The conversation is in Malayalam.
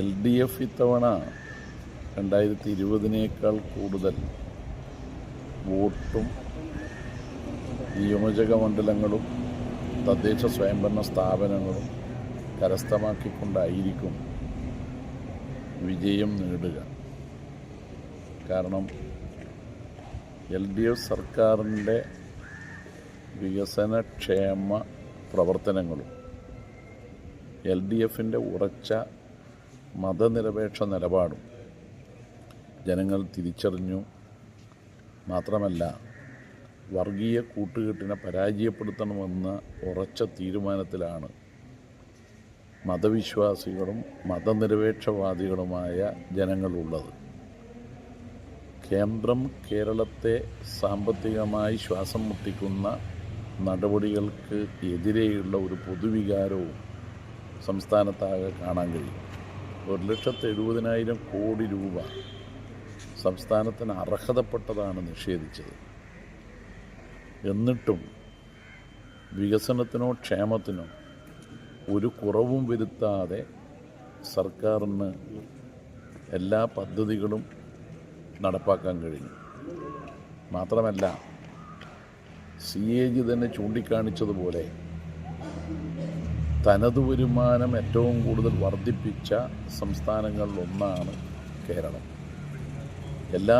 എൽ ഡി എഫ് ഇത്തവണ രണ്ടായിരത്തി ഇരുപതിനേക്കാൾ കൂടുതൽ വോട്ടും നിയോജക മണ്ഡലങ്ങളും തദ്ദേശ സ്വയംഭരണ സ്ഥാപനങ്ങളും കരസ്ഥമാക്കിക്കൊണ്ടായിരിക്കും വിജയം നേടുക. കാരണം എൽ ഡി എഫ് സർക്കാരിന്റെ വികസനക്ഷേമ പ്രവർത്തനങ്ങളും എൽ ഡി എഫിന്റെ ഉറച്ച മതനിരപേക്ഷ നിലപാടും ജനങ്ങൾ തിരിച്ചറിഞ്ഞു. മാത്രമല്ല വർഗീയ കൂട്ടുകെട്ടിനെ പരാജയപ്പെടുത്തണമെന്ന ഉറച്ച തീരുമാനത്തിലാണ് മതവിശ്വാസികളും മതനിരപേക്ഷവാദികളുമായ ജനങ്ങളുള്ളത്. കേന്ദ്രം കേരളത്തെ സാമ്പത്തികമായി ശ്വാസം മുട്ടിക്കുന്ന നടപടികൾക്ക് എതിരെയുള്ള ഒരു പൊതുവികാരവും സംസ്ഥാനത്താകെ കാണാൻ കഴിയും. ഒരു ലക്ഷത്തി എഴുപതിനായിരം കോടി രൂപ സംസ്ഥാനത്തിന് അർഹതപ്പെട്ടതാണ് നിഷേധിച്ചത്. എന്നിട്ടും വികസനത്തിനോ ക്ഷേമത്തിനോ ഒരു കുറവും വരുത്താതെ സർക്കാരിന് എല്ലാ പദ്ധതികളും നടപ്പാക്കാൻ കഴിഞ്ഞു. മാത്രമല്ല സി എ ജി തന്നെ ചൂണ്ടിക്കാണിച്ചതുപോലെ തനത് വരുമാനം ഏറ്റവും കൂടുതൽ വർദ്ധിപ്പിച്ച സംസ്ഥാനങ്ങളിലൊന്നാണ് കേരളം. എല്ലാ